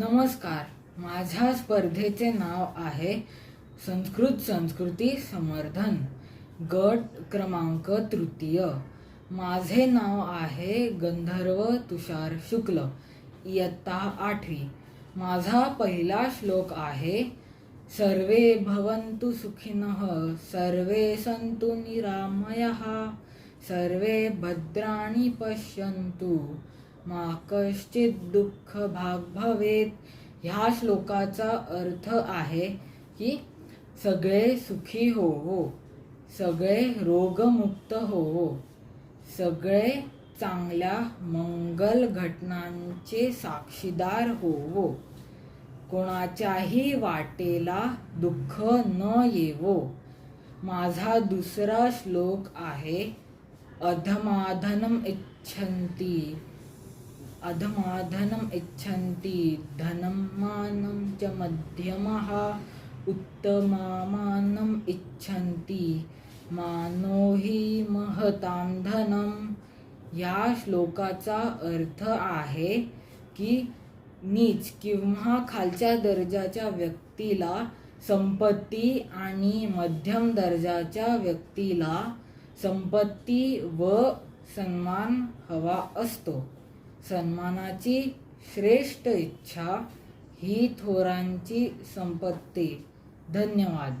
नमस्कार. माझ्या स्पर्धेचे नाव आहे संस्कृत संस्कृती समर्थन गट क्रमांक तृतीय. माझे नाव आहे गंधर्व तुषार शुक्ल इयत्ता आठवी. माझा पहिला श्लोक आहे सर्वे भवन्तु सुखिनः सर्वे सन्तु निरामयः सर्वे भद्राणि पश्यन्तु. मा कश्चित दुःख भाग भवेत. ह्या श्लोकाचा अर्थ आहे की सगळे सुखी होवो. सगळे रोगमुक्त होवो. सगळे चांगल्या मंगल घटनांचे साक्षीदार होवो. कोणाच्याही वाटेला दुःख न येवो. माझा दुसरा श्लोक आहे अधमाधनम इच्छंती अधमाधनम् इच्छन्ति धनं मानं च मध्यमः उत्तमामानम् इच्छन्ति मानो हि महतां धनम या श्लोकाचा अर्थ आहे की नीच किंवा खालच्या दर्जाच्या व्यक्तीला संपत्ती आणि मध्यम दर्जाच्या व्यक्तीला संपत्ती व सन्मान हवा असतो. सन्मानाची श्रेष्ठ इच्छा ही थोरांची संपत्ती. धन्यवाद.